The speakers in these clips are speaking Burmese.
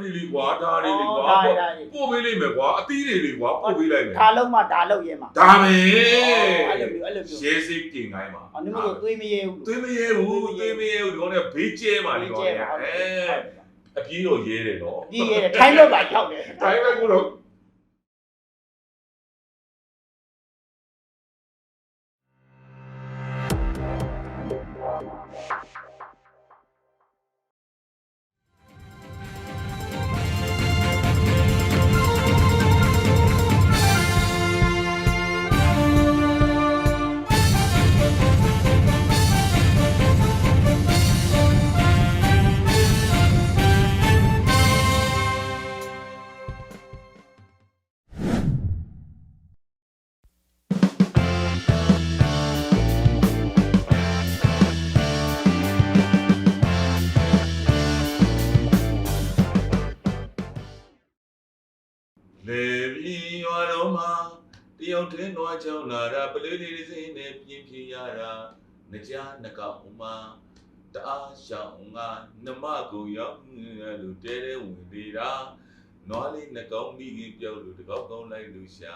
တွေလေကွာဒါတွေလေကွာဒါဒါတွေပို့ပေးလိုက်မယ်ကွာအသီးတွေလေကွာပို့ပေးလိုက်မယ်ဒါလုံးမှဒါလုံးရဲမှာဒါပဲအဲ့လိုမျိုးအဲ့လိုမျိုးရဲစိတ်တင်ခိုင်းပါအော်နင်မလို့သွေးမရဲဘူးသွေးမရဲဘူးသွေးမရဲဘူးဒီကောင်ကဘေးကျဲပါလေကောင်ကအဲအပြေးတော့ရဲတယ်နော်ဒီရဲထိုင်းတော့ပါရောက်တယ်တိုင်းပဲကိုတော့ ယောက်တည်းတော့ကြောင်းလာတာပလေးလေးစင်းနဲ့ပြင်းပြင်းရတာငကြားနှကောင်မှာတအားရှောင်းငါနမကိုရောက်လူတဲတဲဝင်သေးတာနွားလေးနှကောင်မိကြီးပြောက်လို့တကောက်ကောင်းလိုက်လူရှာ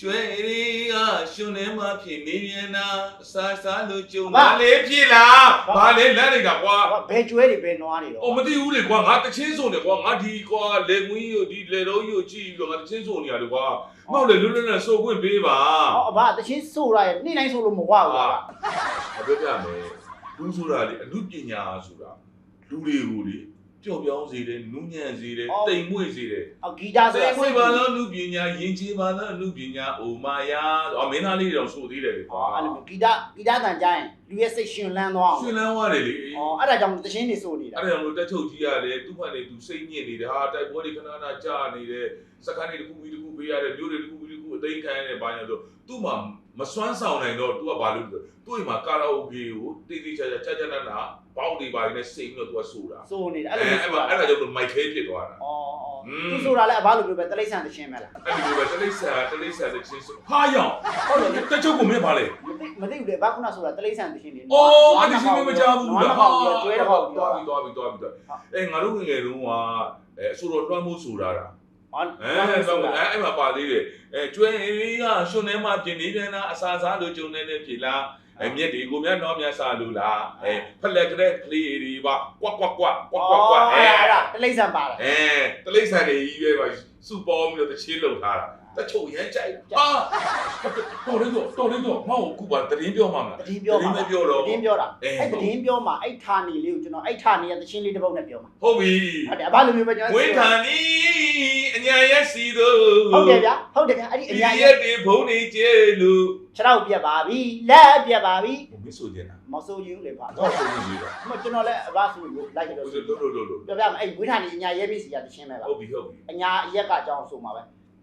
ကျွဲရီကရှင်နေမှဖြစ်နေပြန်တာအစားစားလို့ကြုံပါလေဖြစ်လားဘာလဲလမ်းလိုက်တာကွာဘယ်ကျွဲတွေဘယ်နွားတွေတော့အော်မသိဘူးလေကွာငါတချင်းစုံတယ်ကွာငါဒီကွာလေကွင်းကိုဒီလေတော့ကြီးကိုကြည့်ပြီးတော့ငါတချင်းစုံနေရတယ်ကွာမဟုတ်လေလွတ်လွတ်နဲ့စိုးခွင့်ပေးပါဟောအဘတချင်းဆိုရရဲ့နေ့တိုင်းဆိုလို့မဝဘူးလားအပြောပြမယ်လူဆိုတာလေအမှုပညာဆိုတာလူတွေကိုလေ ပျော့ပြောင်းစေတယ်နူးညံ့စေတယ်တိမ်မွေ့စေတယ်အော်ဂီတာဆိုတိမ်မွေ့ပါတော့လူပညာယဉ်ကျေးပါတော့လူပညာအိုမာယာအော်မင်းသားလေးတွေတော့ဆိုသေးတယ်လေကွာအော်အဲ့လိုဂီတာဂီတာတန်ကြရင်လူရဲ့စိတ်ရှင်လန်းသွားအောင်ရှင်လန်းသွားတယ်လေအော်အဲ့ဒါကြောင့်တချင်းနေဆိုနေတာအဲ့ဒါကြောင့်လို့တက်ချုပ်ကြီးရတယ်သူ့ဘာလေသူစိတ်ညစ်နေတယ်ဟာတိုက်ပွဲတွေခဏခဏကြာနေတယ်စကန်တွေတစ်ခုပြီးတစ်ခုပေးရတယ်မျိုးတွေတစ်ခုပြီးတစ်ခုအသိခံရတယ်ဘာညာဆိုသူ့မှာမစွမ်းဆောင်နိုင်တော့ तू ကဘာလို့လဲသူ့အိမ်မှာကာလာအိုကေကိုတိတိကျကျကြာကြာနာနာပေါ က်တွေပါနေစိတ်ပြီးတော့ तू ကဆိုတာ ဆိုနေတာ အဲ့ အဲ့လို အဲ့မှာအဲ့ဒါကြောင့်လို့မိုက်ခဲဖြစ်သွားတာ အော်အော် อืม သူဆိုတာလည်းအဘလိုမျိုးပဲတလိษံတချင်းပဲလား အဲ့ဒီလိုပဲတလိษံတလိษံတဲ့ချင်းဆိုဟာယောင် ဟုတ်တယ် တက်ချုပ်ကိုမင်းပါလေ မသိမသိဘူးလေဘာခုနဆိုတာတလိษံတချင်းနေ အော်အဲ့ဒီချင်းမကြဘူး လား လား ဟာကျွဲတော့ဟုတ် သွားပြီသွားပြီသွားပြီအဲငါတို့ငယ်ငယ်တုန်းကအဲအဆိုတော်လွှမ်းမိုးဆိုတာတာ အော် အဲတော့အဲအဲ့မှာပါသေးတယ်အဲကျွဲအေးကရှင်ထဲမှာပြင်နေပြန်တာအစာစားလို့ဂျုံနေနေဖြစ်လား အဲမြက်တွေကိုမြတ်တော့မြတ်စားလို့လားအဲဖလက်ကလေးကလေးတွေပါကွက်ကွက်ကွက်ကွက်ကွက်ကွက်အဲအဲ့ဒါတလိษံပါလားအဲတလိษံတွေကြီးပဲပါစုပေါ်ပြီးတော့တချင်းလုံထားတာ တချို့ရမ်းကြိုက်ဟာတော်လေးတော့တော်လေးတော့ငါ့ကိုခုပါတရင်ပြောမှမလားတတိပြောမှာတရင်ပြောတော့တတိပြောတာအဲအဲ့တတိပြောမှာအဲ့ဌာနေလေးကိုကျွန်တော်အဲ့ဌာနေရဲ့တချင်းလေးတစ်ပုတ်နဲ့ပြောမှာဟုတ်ပြီဟုတ်တယ်အဘလိုမျိုးပဲကျွန်တော်ဝင်းခံနီအညာရက်စီတို့ဟုတ်တယ်ဗျာဟုတ်တယ်ဗျာအဲ့ဒီအဒီညာရက်တွေဘုံနေကျဲလို့ခြေထောက်ပြက်ပါပြီလက်ပြက်ပါပြီဘုံမဆိုကျင်တာမဆိုးယူလေပါတော့ဆိုနေပြီမကျွန်တော်လည်းအဘဆိုလို့လိုက်ကြဟိုတော့လိုလိုလိုလိုပြောပြမယ်အဲ့ဝိဌာနေအညာရဲပြီစီကတချင်းပဲပါဟုတ်ပြီဟုတ်ပြီ အညာအရက်ကအကြောင်းဆိုမှာပဲ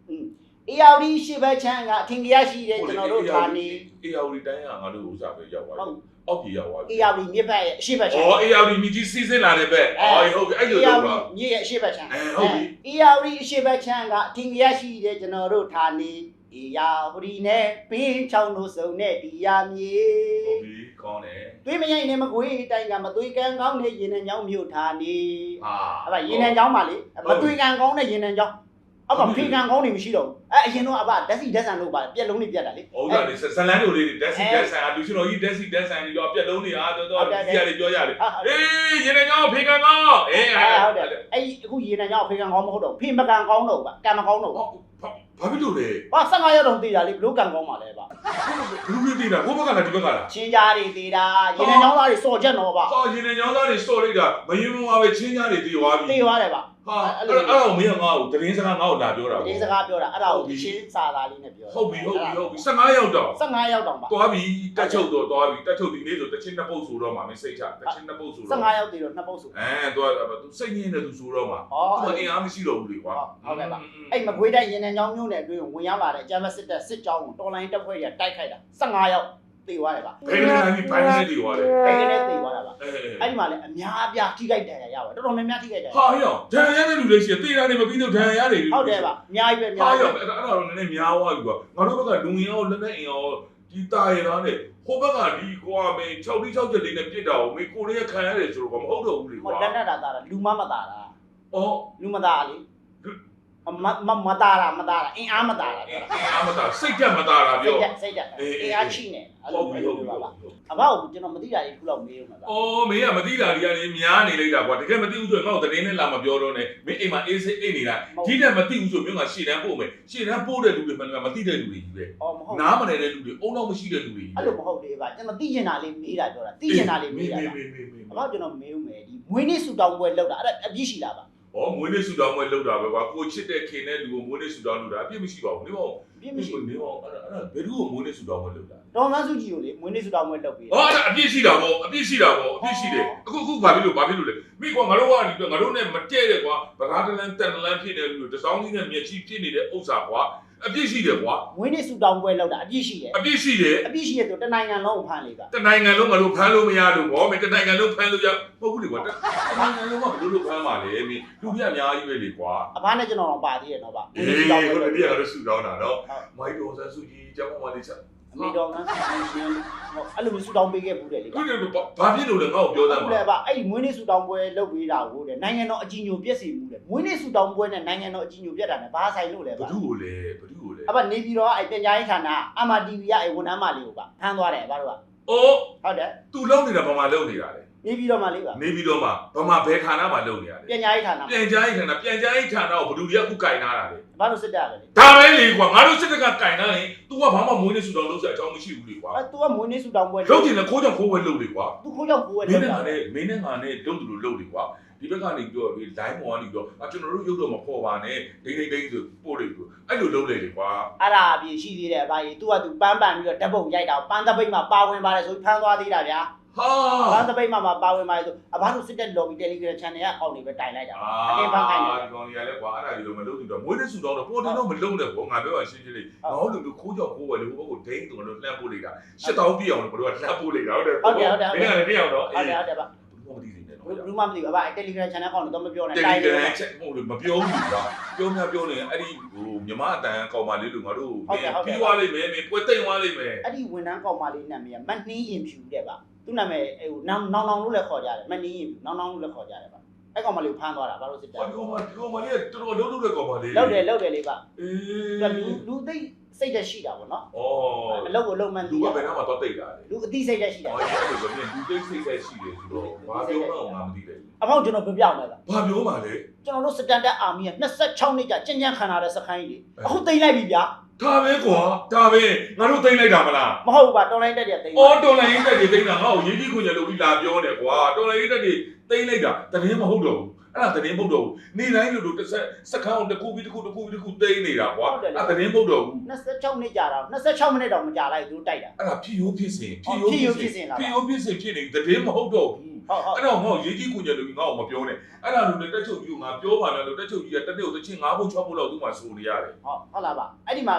อืม အေယာဝတီရှိဘက်ချမ်းကအထင်ကြီးရှိတယ်ကျွန်တော်တို့ဌာနေအေယာဝတီတိုင်းကငါတို့ဥစားပဲရောက်သွားဟုတ်ပြီအောက်ကြီးရောက်သွားပြီအေယာဝတီမြစ်ဘက်ရဲ့အရှိဘက်ချမ်းအော်အေယာဝတီမြကြီးစီးစင်းလာတဲ့ဘက်အော်ဟုတ်ပြီအဲ့လိုအေယာလုပ်ဝပါတီမြစ်ရဲ့အရှိဘက်ချမ်းအဲဟုတ်ပြီအေယာဝတီအရှိဘက်ချမ်းကအထင်ကြီးရှိတယ်ကျွန်တော်တို့ဌာနေအေယာဝတီနဲ့ပင်းချောင်းတို့စုံနဲ့ဒီယာမြေဟုတ်ပြီကောင်းတယ်သွေးမရိုက်နဲ့မကွေးတိုင်းကမသွေးကန်းကောင်းတဲ့ရင်နှံကြောင်းမြို့ဌာနေဟာအဲ့ဒါရင်နှံကြောင်းပါလေမသွေးကန်းကောင်းတဲ့ရင်နှံကြောင်း အောက်ကဖေကန်းကောင်းနေမရှိတော့ဘူးအဲအရင်တော့အဘဓာတ်စီဓာတ်ဆန်လို့ပါပြက်လုံးတွေပြက်တာလေဟုတ်တယ်လေဇလန်တို့လေးဓာတ်စီဓာတ်ဆန်အလူရှင်တော်ကြီးဓာတ်စီဓာတ်ဆန်ပြီးတော့ပြက်လုံးတွေအားတော့တော့ဒီရလေးပြောရတယ်ဟာအေးရင်နေကြောင်းဖေကန်ကောင်းအေးအဲဟုတ်တယ်အဲ့အခုရင်နှံကြောင်းဖေကန်းကောင်းမဟုတ်တော့ဖေမကန်ကောင်းတော့ဘူးကံမကောင်းတော့ဘူးဘာဖြစ်လို့လဲဟာ15ရက်တော့တည်တာလေဘလို့ကံကောင်းပါလဲဗျဘလူးကြီးတည်တာဘိုးဘက်ကလားဒီဘက်ကလားချင်းကြားတွေတည်တာရင်နှံကြောင်းသားတွေစော်ချက်တော့ဗျဟာရင်နေကြောင်းသားတွေစော့လိုက်တာမယင်မပါပဲချင်းကြားတွေတည်သွားပြီတည်သွားတယ်ဗျ ဟာအဲ့အဲ့တော့မင်းကငါ့ကိုတရင်စကားငါ့ကိုလာပြောတာဒီစကားပြောတာအဲ့ဒါကိုချင်းစာသားလေးနဲ့ပြောဟုတ်ပြီဟုတ်ပြီဟုတ်ပြီ15ရောက်တော့15ရောက်တော့ဗျသွားပြီတက်ချုပ်တော့သွားပြီတက်ချုပ်ဒီနေ့ဆိုတချင်းနှစ်ပုတ်ဆိုတော့မှမစိတ်ချတချင်းနှစ်ပုတ်ဆိုတော့15ရောက်တည်တော့နှစ်ပုတ်ဆိုအဲသွားသူစိတ်ညစ်နေသူဆိုတော့မှဟောသူအင်အားမရှိတော့ဘူးလေကွာဟုတ်ကဲ့ပါအဲ့မကွေးတိုင်းရင်နှံကြောင်းမျိုးနဲ့အတွင်းကိုဝင်ရောက်လာတဲ့အကြမ်းဖက်စစ်တပ်စစ်ကြောင်းကိုတော်လိုင်းတပ်ဖွဲ့တွေကတိုက်ခိုက်တာ15ရောက် တေသွားတယ်ဗျဘယ်ကနေပြီးပိုင်းနေတည်သွားတယ်ဘယ်ကနေတေသွားတာဗျအဲအဲ့ဒီမှာလည်းအများအပြားထိခိုက်ဒဏ်ရာရပါတော်တော်များများထိခိုက်ဒဏ်ရာဟာရောဒဏ်ရာရတဲ့လူတွေရှိတယ်တေးတာနေမပြီးတော့ဒဏ်ရာရတယ်ဟုတ်တယ်ဗျအများကြီးပဲအဟာများကြီးရောပဲအဲ့ဒါအဲ့ဒါတော့နည်းနည်းများသွားပြီကွာငါတို့ဘက်ကလူငင်အောင်လက်နဲ့အင်အောင်ဒီတာရတာနဲ့ဟိုဘက်ကဒီကွာမင်း6တိ6ချက်လေးနဲ့ပြစ်တာကိုမင်းကိုရီးယားခံရတယ်ဆိုတော့မဟုတ်တော့ဘူးလေဟိုကွာလက်နက်တာတာလူမမတာတာဩအော်လူမသားလေအ မမမသားတာမသားတာအင်အားမသားတာအပြောင်းတာအားမသာစိတ်တက်မသာတာစိပြောတ်တက်စိတ်တက်အေးအေး အင်အားချိနေအဲ့ဟုလိုတ်ပြီပဲဟုတ်ပြီပြောဟုတ်ပါပြီပါအဘောကကျွန်တော်မသိတာလေးခုလောက်မေးဦးမှာပါအော်မင်းကမသိတာတွေကလည်းများနေလိုက်တာကွာတကယ်မသိဘူးဆိုရင်ငါ့ကိုတရင်နဲ့လာမပြောတော့နဲ့မင်းအိမ်မှာအေးစိတ်အိတ်နေတာဒီနဲ့မသိဘူးဆိုမျိုးကရှေ့တန်းပို့မယ်ရှေ့တန်းပို့တဲ့လူတွေမှလည်းမသိတဲ့လူတွေကြီးပဲအော်မဟုတ်နားမနေတဲ့လူတွေအုံတော့မရှိတဲ့လူတွေကြီးအဲ့လိုမဟုတ်လေပါကျွန်တော်သိချင်တာလေးမေးတာပြောတာသိချင်တာလေးမေးတာပါမေးမေးမေးအဘောကျွန်တော်မေးဦးမယ်ဒီမွေးနေ့ဆူတောင်းပွဲလောက်တာအဲ့ဒါအပြစ်ရှိလားပါ ဩမွေးနေ့ဆူတောင်းပွဲလုပ်တာပဲကွာကိုချစ်တဲ့ခင်တဲ့လူကိုမွေးနေ့ဆူတောင်းလုပ်တာအပြစ်မရှိပါဘူးနေပါဦးအပြစ်မရှိဘူးနေပါဦးအဲ့ဒါအဲ့ဒါဘယ်သူ့ကိုမွေးနေ့ဆူတောင်းပွဲလုပ်တာဒေါ်မန်းစုကြည်ကိုလေမွေးနေ့ဆူတောင်းပွဲလုပ်ပြီးဟောအဲ့ဒါအပြစ်ရှိတာပေါ့အပြစ်ရှိတာပေါ့အပြစ်ရှိတယ်အခုအခုဘာဖြစ်လို့ဘာဖြစ်လို့လဲမိကွာငါတို့ကဒီငါတို့နဲ့မတည့်တဲ့ကွာဗကားတလန်တန်တလန်ဖြစ်တဲ့လူတွေတစောင်းကြီးနဲ့မျက်ချိဖြစ်နေတဲ့ဥစ္စာကွာ အပြစ်ရှိတယ်ကွာမွေးနေ့ဆူတောင်းပွဲလောက်တာအပြစ်ရှိတယ်အပြစ်ရှိတယ်အပြစ်ရှိရဆိုတနိုင်ငံလုံးကိုဖမ်းလေပါတနိုင်ငံလုံးငါတို့ဖမ်းလို့မရလို့ဗောမင်းတနိုင်ငံလုံးဖမ်းလို့ရမဟုတ်ဘူးလေကွာတနိုင်ငံလုံးကဘယ်လိုလုပ်ဖမ်းပါလဲမင်းလူပြအများကြီးပဲလေကွာအဘနဲ့ကျွန်တော်တော့ပါသေးတယ်နော်ပါမွေးအေးနေ့ဆူတောင်းပွဲဟိုလုပ်တည်းကတော့ဆူတောင်းတာနော်မိုက်တော်ဆန်စုကြီးကျောင်းမလေးချက် အမေတော်မန်းစုကြည်ရှင်ဟောအဲ့လိုမျိုးဆူတောင်းပေးခဲ့ဘူးတယ်လေခုပါတည်းဘာဖြစ်လို့လဲငါ့ကိုပြောတတ်ဟုတ်မှာလေပါအဲ့ဒီမွေးနေ့ဆူတောင်းပွဲလုပ်ပေးတာကိုတဲ့နိုင်ငံတော်အကြီးညိုပြည့်စီမှုတဲ့မွေးနေ့ဆူတောင်းပွဲနဲ့နိုင်ငံတော်အကြီးညိုပြတ်တာနဲ့ဘာဆိုင်လို့လဲဘပါသူ့ကိုလဲဘသူ့ကိုလဲအဘနေပြည်တော်ကအဲ့ပြန်ကြားရေးဌာနအမ TV ရအဲ့ဝန်ထမ်းမလေးကိုပါဖမ်းသွားတယ်ဘာလို့ကအော်ဟုတ်တယ်သူလုံးနေတာဘာမှလုံးနေတာလဲ နေပြည်တော်မှာလေးပါ နေပြီးတော့မှဘာမှဘယ်ခါနာမှလုံးနေရလဲ ပြန်ကြားရေးဌာန ပြန်ကြားရေးဌာနပြန်ကြားရေးဌာနကိုဘသူတွေကအခုကင်ထားတာလေ ဘာလို့စစ်တပ်ပဲလေ ဒါပဲလေကွာငါတို့စစ်တပ်ကကင်ထားရင် तू ကဘာမှမွေးနေဆူတောင်းလုပ်စရာအကြောင်းမရှိဘူးလေကွာ အဲ့ तू ကမွေးနေ့ဆူတောင်းပွဲ လုံးချင်တဲ့ခိုးကြောင့်ခိုးဝဲလုပ်လေကွာ သူခိုးကြောင့်ကိုယ် မ ဝဲ င်း လောက် နဲ့ တာ ငါနဲ့မင်းနဲ့ငါနဲ့လုံးတူလို့လုပ်လေကွာဒီဘက်ကနေပြီးတော့ဒီ line ပေါ်ကနေပြီးတော့အကျွန်တော်တို့ရုပ်တော့မပေါ်ပါနဲ့ဒိန်းဒိန်းဒိန်းဆိုပို့လေကွာအဲ့လိုလုပ်လေလေကွာ အဲ့ဒါအပြည့်ရှိသေးတယ်အဘကြီး तू က तू ပန်းပန်ပြီးတော့ဓာတ်ပုံရိုက်တာပန်းသပိတ်မှာပါဝင်ပါတယ်ဆိုပြီးဖမ်းသွားသေးတာဗျာ ဟာပန်းသပိတ်မှာပါဝင်ပါတယ်ဆိုအဘတို့စစ်တပ် lobby telegram channel ကအကောင့်တွေပဲတိုင်လိုက်တာအာအတင်းပန်းခိုင်းတယ်ဒီကောင်ကြီးကလည်းကွာအဲ့ဒါကြီးတော့မလုပ်ဘူးတော့မွေးနေဆူတောင်းတော့ပေါ်တင်တော့မလုံးနဲ့ပေါ့ငါပြောရရှင်းရှင်းလေးငါတို့လူခိုးကြောင့်ခိုးဝဲလေဟိုဘက်ကိုဒိန်းတုံလို့လှမ်းပို့လိုက်တာရှစ်တောင်းပြည့်အောင်လို့ဘယ်လိုကလှမ်းပို့လိုက်တာဟုတ်တယ်မင်းကလည်းပြည့်အောင်တော့ဟုတ်တယ်ဟုတ်တယ်ပါဘူးမသိနေတယ်နော်ဘူးမှမသိဘူးအဘအဲ့ telegram channel အကောင့်တော့မပြောနဲ့တယ်တိုင်လီနေဂရမ်ချက်မဟုတ်လို့မပြောဘူးကွာပြောများပြောနေအဲ့ဒီဟိုမြမအတန်ကောင်မလေးလူငါတို့ပြီးသွားလိမ့်မယ်မင်းပွဲတိတ်သွားလိမ့်မယ်အဲ့ဒီဝန်ထမ်းကောင်မလေးနာမည်ကမတ်နှင်းရင်ဖြူတဲ့ပါ သူ့နာမည်ဟိုနောင်နောင်နောင်လို့လည်းခေါ်ကြတယ်မတ်နှင်းရင်ဖြူနောင်နောင်လို့လည်းခေါ်ကြတယ်ပါအဲ့ကောင်မလေးကိုဖမ်းသွားတာဘာလို့စစ်တပ်ဟောဒီကောင်မဒီကောင်မလေးကတော်တော်လုံးလုံးတဲ့ကောင်မလေးလောက်တယ်လောက်တယ်လေးပါအေးသူကလူလူသိစိတ်တက်ရှိတာပေါ့နော်ဩအလုပ်ကိုလုပ်မှန်းလူသိကရဘယ်နှမှာတော့တိတ်တာလဲလူအသိစိတ်တက်ရှိတာဟောအဲ့လိုဆိုရင်လူတိတ်စိတ်ဆက်ရှိတယ်ဆိုတော့ဘာပြောမှငါမသိတယ်အမောက်ကျွန်တော်ပြောပြအောင်လားဘာပြောမှလဲကျွန်တော်တို့စတန်ဒတ်အာမီက26နှစ်ကြာကြင်ကြံခံရတဲ့စခိုင်းကြီးအခုသိမ်းလိုက်ပြီဗျာ ဒါပဲကွာဒါပဲငါတို့တိတ်လိုက်တာမလားမဟုတ်ဘူးပါတော်လိုင်းတက်တဲ့သိမ်းအော်တော်လိုင်းတက်တွေတိတ်တာငါ့ကိုရေးကြီးခွင့်ရလို့ပြီးလာပြောတယ်ကွာတော်လိုင်းတက်တွေတိတ်လိုက်တာတကယ်မဟုတ်တော့ဘူး အဲ့ဒါတကယ်မဟုတ်တော့ဘူးနေတိုင်းလို့လို့တစ်ဆက်စကန်းတစ်ခုပြီးတစ်ခုတစ်ခုပြီးတစ်ခုတိတ်နေတာကွာအဲ့ဒါတကယ်မဟုတ်တော့ဘူး26နှစ်ကြာတော့26မိနစ်တော့မကြာလိုက်သူတိုက်တာအဲ့ဒါဖြီယိုးဖြစ်စဉ်ဖြီယိုးဖြစ်စဉ်လားဖြီယိုးဖြစ်စဉ်ဖြစ်နေတကယ်မဟုတ်တော့ဘူးဟုတ်ဟုတ်အဲ့တော့ငါ့ကိုရေးကြီးခွင့်ရလို့ငါ့ကိုမပြောနဲ့အဲ့ဒါလို့တက်ချုပ်ကြီးကငါပြောပါလားလို့တက်ချုပ်ကြီးကတက်တဲ့ကိုတစ်ချင်း၅ဘုတ်၆ဘုတ်လောက်သူ့မှာစိုးနေရတယ်ဟုတ်ဟုတ်လားပါအဲ့ဒီမှာ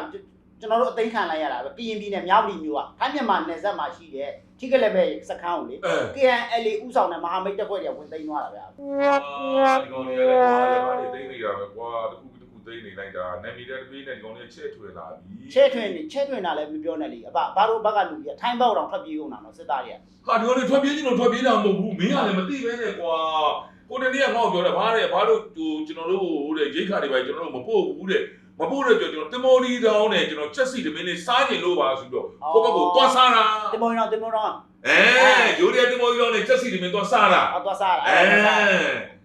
ကျွန်တော်တို့အသိခံလိုက်ရတာပဲကရင်ပြည်နယ်မြောက်ပြည်မြို့ကထိုင်းမြန်မာနယ်စပ်မှာရှိတဲ့ထိကလည်းပဲစခန်းကိုလေအဲ KNLA ဥဆောင်တဲ့မဟာမိတ်တပ်ဖွဲ့တွေဝင်သိမ်းသွားတာဗျာဒီကောင်လေးလည်းကွာလည်းဘာတွေသိနေတာပဲကွာတစ်ခုတစ်ခုသိနေလိုက်တာနာမည်တဲ့တပေးနဲ့ဒီကောင်လေးချဲ့ထွေလာပြီချဲထွင်နေချဲထွင်တာလည်းမပြောနဲ့လေအဘဘာလို့ဘက်ကလူကြီးထိုင်းဘောက်တော့ဖတ်ပြေးကုန်တာနော်စစ်သားတွေကဟာဒီကောင်လေးထွက်ပြေးချင်းတော့ထွက်ပြေးတာမဟုတ်ဘူးမင်းကလည်းမသိပဲနဲ့ကွာကိုတနေ့ကငါ့ကိုပြောတယ်ဘာတဲ့ဘာလို့ဟိုကျွန်တော်တို့ဟိုတဲ့ရိတ်ခါတွေပဲကျွန်တော်တို့မပို့ဘူးတဲ့ မပို့တဲ့ကြောကျွန်တော်တင်မော်လီတောင်းနဲ့ကျွန်တော်ချက်စီတမင်းလေးစားကျင်လို့ပါဆိုတော့ကိုဘက်ကိုသွားစားတာတင်မောင်းတော့တင်မောင်းတော့အဲရိုးရတင်မော်လီတောင်းနဲ့ချက်စီတမင်းသွားစားတာအော်သွားစားတာအဲအဲ့ဒါ